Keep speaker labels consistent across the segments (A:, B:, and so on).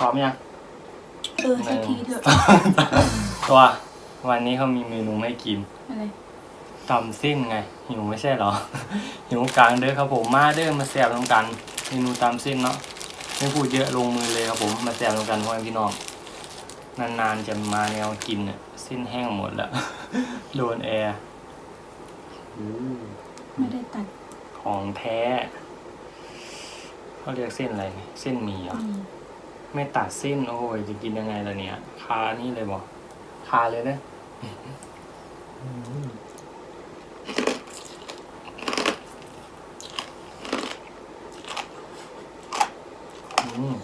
A: พร้อมยัง
B: เออสักทีเถอะ
A: ตัววันนี้เขามีเมนูให้กิน
B: อะไร
A: ตำเส้นไง หิวไม่ใช่เหรอ หิวกลางเด้อครับผมมาเด้อมาแสบตรงกัน เมนูตำเส้นเนาะไม่พูดเยอะลงมือเลยครับผมมาแสบตรงกันพ่อแม่พี่น้องนานๆจะมาแนวกินเนี่ยเส้นแห้งหมดแล้วโดนแอร์อู้
B: ไม่ได้ตัด
A: ของแท้เขาเรียกเส้นอะไรนี่เส้นหมี่เหรอ
B: อืม
A: ไม่ตัดเส้น โอ้ยจะกินยังไงล่ะเนี่ย คานี่เลยบอกคาเลยนะอืม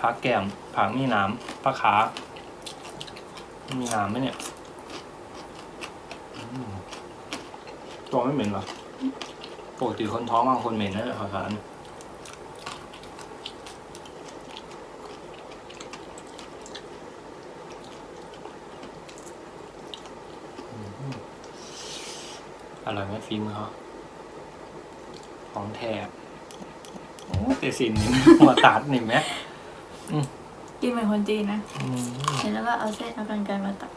A: ผักแก้มผักมีหน้ำผักขา มีหน้ำไหมเนี่ย อืม ตัวไม่เหม็นเหรอปกติคนท้องบางคนเหม็นนะขาวสารอร่อยไหมฟิล์มอเขาของแทบโอ้แต่สินนี่หัวตัดนี่ไหม
B: กินเหมือนคนจีนนะ
A: อืม
B: เสร็จแล้วก็เอาเส้นเอากันไกรมาตัด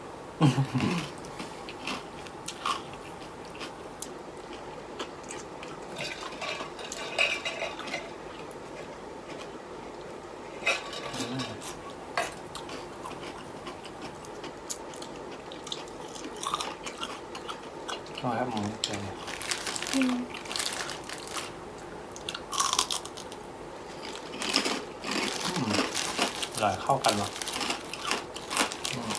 A: เอาครับหมูเจ๋ง
B: อืม
A: อืม อร่อยเข้ากันว่ะอืม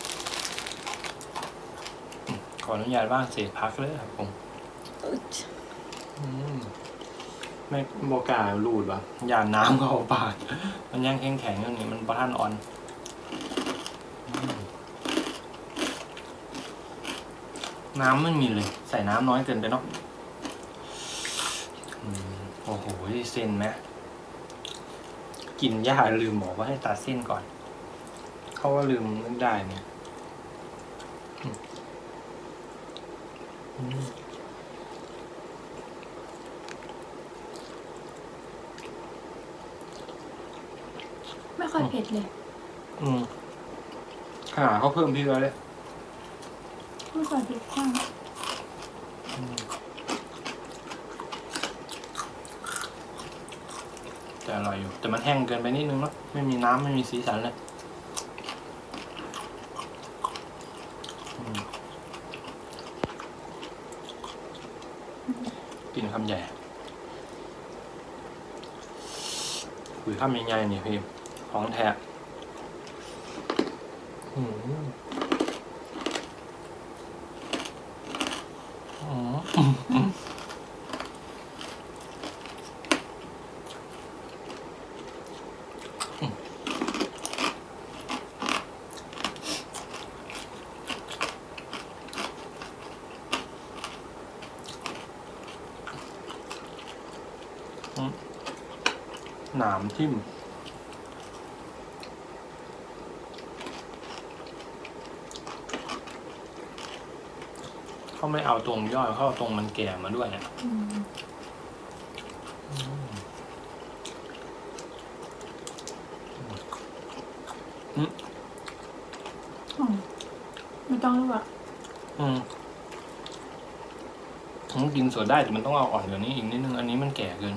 A: อืมขออนุญาตว่างเสียพักเลยครับผม
B: อุ๊ย
A: อืมไม่โบกล้ารูดวะยานน้ำเข้าปากมันยังแข็งแข็งๆอยู่นี่มันประท่านอ่อนอืมน้ำไม่มีเลย ใส่น้ำน้อยเกินไปเนาะอืมโอ้โหเส้นไหม กินยาลืมบอกว่าให้ตัดเส้นก่อน เขาว่าลืมนึกได้เนี่ยอืมอืม
B: ไม่ค่อยเผ็ดเลย
A: อืมขนาดเขาเพิ่มพริกแล้วเลย
B: ไม่ค่อยเผ็ดข้าง
A: แต่อร่อยอยู่ แต่มันแห้งเกินไปนิดนึงเนาะไม่มีน้ำไม่มีสีสันเลยกินคำใหญ่คุยคำใหญ่ๆนี่พี่ของแท้อืมอืม หนามทิ่ม เขาไม่เอาตรงยอดเขาเอาตรงมันแก่มาด้วยเนี่ย
B: อืมไม่ต้องรู้ว่า
A: อืมมันกินสดได้แต่มันต้องเอาอ่อนกว่านี้อีกนิดนึง อันนี้มันแก่เกิน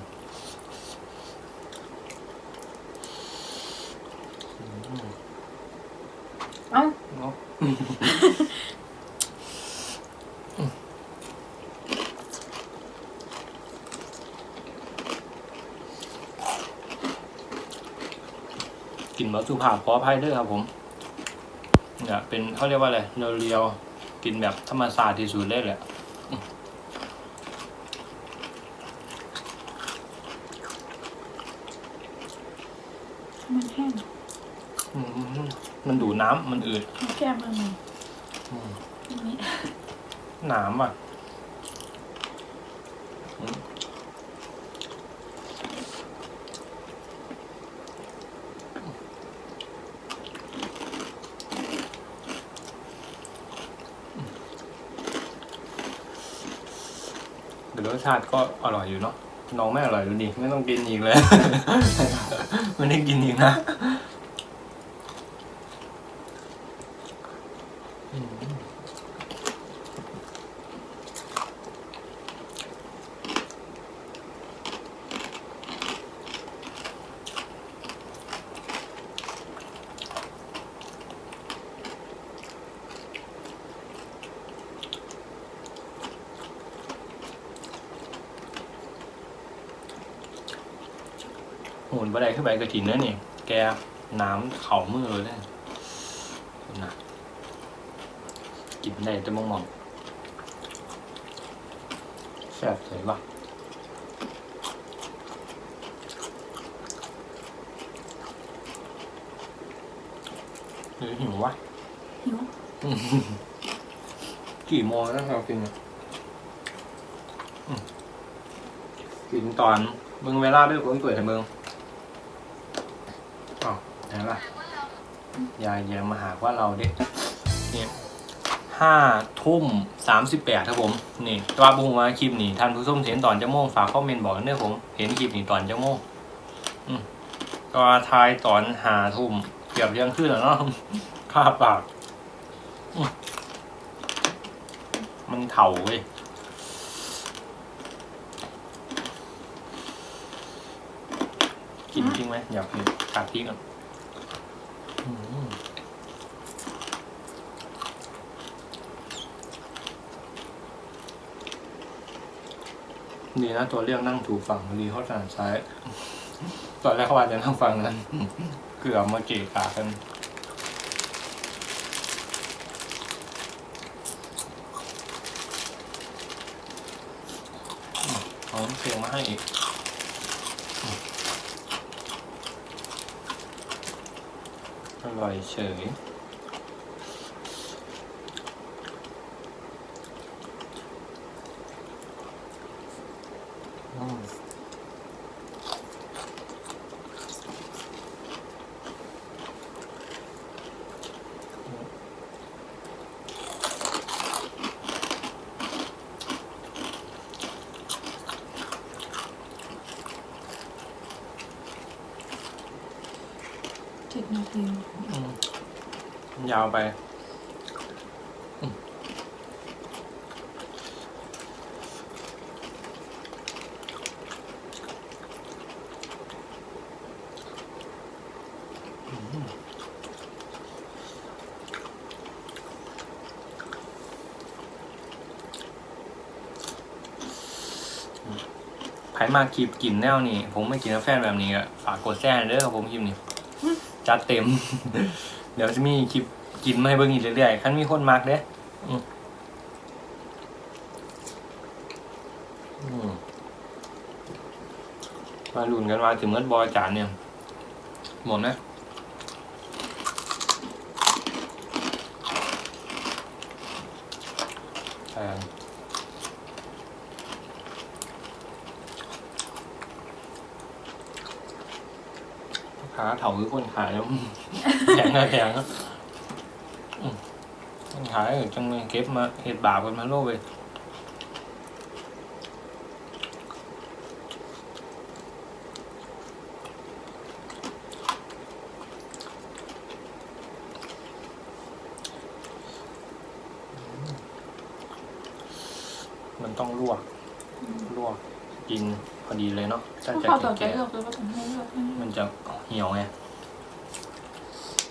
A: อืม
B: เอ้า
A: เนาะกินแบบสุภาพขออภัยด้วยครับผมเนี่ยเป็นเขาเรียกว่าอะไรเรียวๆกินแบบธรรมศาสตร์ที่สุดเลยแหละ
B: มันแห้ง
A: อื มมันดูดน้ำมันอืด
B: มันแก้มมันหน่อย
A: อืม
B: อันนี้
A: น้ำอะอืมแต่รสชาติก็อร่อยอยู่เนาะน้องไม่อร่อยดูดิไม่ต้องกินอีกเลย ไม่ได้กินอีกนะ หนบันไดขึ้นไปกระถินแล้วนี่แกน้ำเข่ามือเลยเนี่ยนะกินได้แต่มองมองแซ่บเลยปะหรือหิววะ
B: หิว
A: กี่โมงแล้วเรากินเนี่ยอืมกินตอนเบิ่งเวลาด้วยคนเปิดให้เบิ่ง อ๋อไหนล่ะยายยังมาหาว่าเราเด็กเนี่ยห้าทุ่มสามสิบแปดครับผม นี่ตัวบุ้งว่าคลิปนี้ท่านผู้ชมเห็นตอนจะโมงฝากคอมเมนต์บอกกันเด้อผมเห็นคลิปนี้ตอนจะโมงก็ทายตอนหาทุ่มเกือบเที่ยงคืนแล้วเนาะค่าปาก มันเถาเว้ยกินจริงไหมอยากกินกาดพริกก่อนอืม ดีนะตัวเลือกนั่งถูกฝั่งดีเขาถนัดซ้าย ตอนแรกเขาว่าจะนั่งฝั่งนั้น เกือบมาเกะกะกันเอาเพลงมาให้อีก อร่อย
B: จ็ดนาที
A: อืมยาวไปอืมอืมไผมากคลิปกินแนวนี้ผมไม่กินกาแฟแบบนี้อะฝากกดแซ่เด้อผมคลิปนี้ จัดเต็ม เดี๋ยวจะมีคลิปกินมาให้เบิ่งอีกเรื่อยๆคันมีคนมักเด้อืมาลุ้นกันว่าถึงเมื่อบอยจานเนี่ยหมดนะแพ งขาเถาคือคนขายแล้แพงนะแพงนะอืมคนขายจังเลยเก็บมาเห็ดบาปกันมาโลกเลยมันต้องลวก ลวกกิน พอดีเลยเนาะถ้าจะ
B: เขา
A: กิ
B: ต่อนใจ
A: แก่
B: เลือกเลยว่าผมให้เลือกให้เลือก
A: มันจะเหี่ยวไง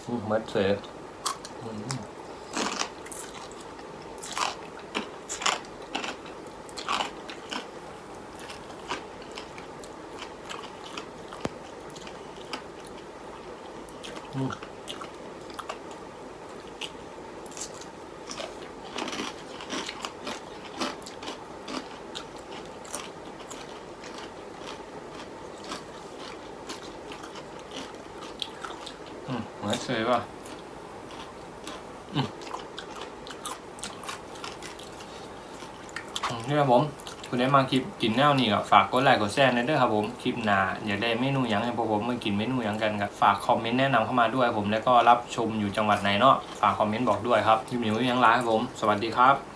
A: อืมเมัดเสืออืมอืมอื สวยป่ะนี่ครับผม คุณได้มาคลิปกินแนวนี้ก็ฝากกดไลค์กดแชร์ในเด้อครับผม คลิปหน้าอยากได้เมนูยังให้พวกผมมากินเมนูยังกันครับฝากคอมเมนต์แนะนำเข้ามาด้วยผมแล้วก็รับชมอยู่จังหวัดไหนเนาะฝากคอมเมนต์บอกด้วยครับคลิปนี้ม่มีหยังร้ายครับผม สวัสดีครับ